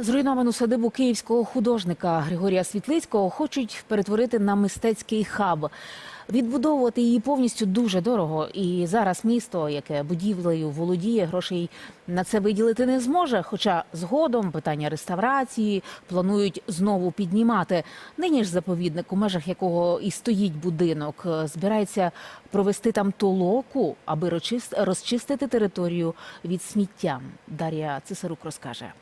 Зруйновану садибу київського художника Григорія Світлицького хочуть перетворити на мистецький хаб. Відбудовувати її повністю дуже дорого. І зараз місто, яке будівлею володіє, грошей на це виділити не зможе. Хоча згодом питання реставрації планують знову піднімати. Нині ж заповідник, у межах якого і стоїть будинок, збирається провести там толоку, аби розчис- розчистити територію від сміття. Дар'я Цесарук розкаже.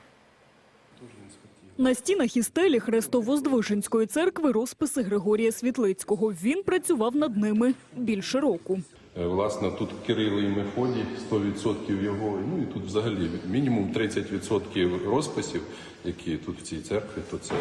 На стінах і стелі Хрестово-Здвиженської церкви розписи Григорія Світлицького. Він працював над ними більше року. Е, Власне, тут Кирило і Мефодій, 100% його, ну і тут взагалі мінімум 30% розписів, які тут в цій церкві, то це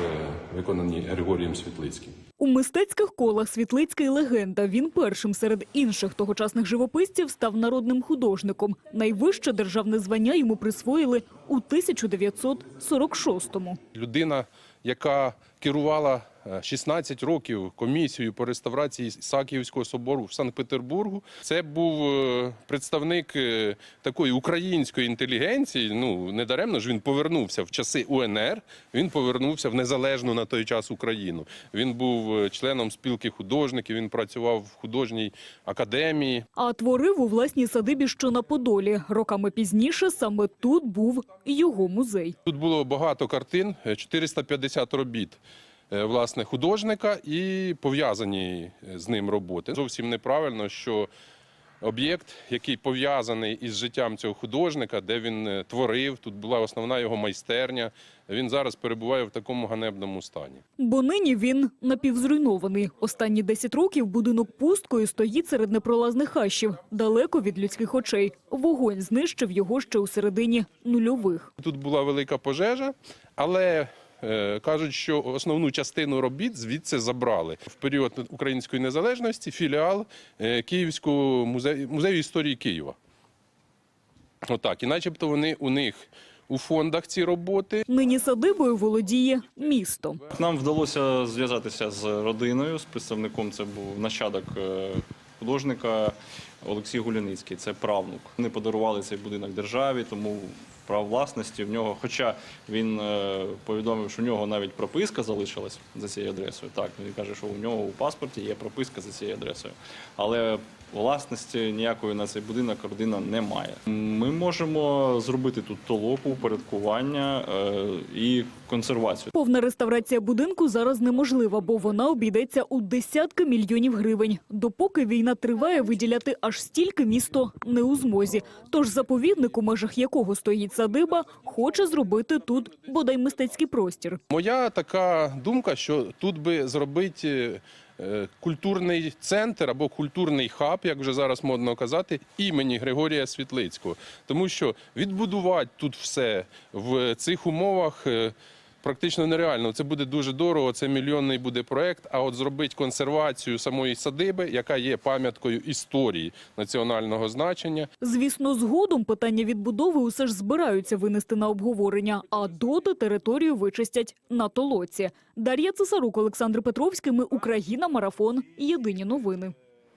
виконані Григорієм Світлицьким. У мистецьких колах Світлицький легенда. Він першим серед інших тогочасних живописців став народним художником. Найвище державне звання йому присвоїли у 1946-му. Людина, яка керувала 16 років комісією по реставрації Ісакіївського собору в Санкт-Петербургу, це був е, представник е, такої української інтелігенції. Ну недаремно ж він повернувся в часи УНР. Він повернувся в незалежну на той час Україну. Він був е, членом спілки художників. Він працював в художній академії. А творив у власній садибі, що на Подолі. Роками пізніше саме тут був його музей. Тут було багато картин, е, 450 робіт. Е, Власне, художника і пов'язані е, з ним роботи. Зовсім неправильно, що об'єкт, який пов'язаний із життям цього художника, де він е, творив, тут була основна його майстерня. Він зараз перебуває в такому ганебному стані. Бо нині він напівзруйнований. Останні 10 років будинок пусткою стоїть серед непролазних хащів, далеко від людських очей. Вогонь знищив його ще у середині нульових. Тут була велика пожежа, але кажуть, що основну частину робіт звідси забрали. В період української незалежності філіал е, Київського музею, музею історії Києва. Отак, і начебто вони у них у фондах ці роботи. Нині садибою володіє місто. Нам вдалося зв'язатися з родиною, з представником. Це був нащадок е, художника Олексій Гуляницький. Це правнук. Вони подарували цей будинок державі, тому прав власності в нього. Хоча він е, повідомив, що в нього навіть прописка залишилась за цією адресою. Так він каже, що у нього у паспорті є прописка за цією адресою, але власності ніякої на цей будинок родина не має. Ми можемо зробити тут толоку, упорядкування е, і консервацію. Повна реставрація будинку зараз неможлива, бо вона обійдеться у десятки мільйонів гривень. Допоки війна триває, виділяти аж стільки місто не у змозі. Тож заповідник, у межах якого стоїть садиба, хоче зробити тут бодай мистецький простір. Моя така думка, що тут би зробити е, культурний центр або культурний хаб, як вже зараз модно казати, імені Григорія Світлицького. Тому що відбудувати тут все в цих умовах. Практично нереально. Це буде дуже дорого. Це мільйонний буде проект. А от зробити консервацію самої садиби, яка є пам'яткою історії національного значення, Звісно, згодом питання відбудови усе ж збираються винести на обговорення, а доти територію вичистять на толоці. Дар'я Цесарук, Олександр Петровський. Ми Україна. Марафон. Єдині новини.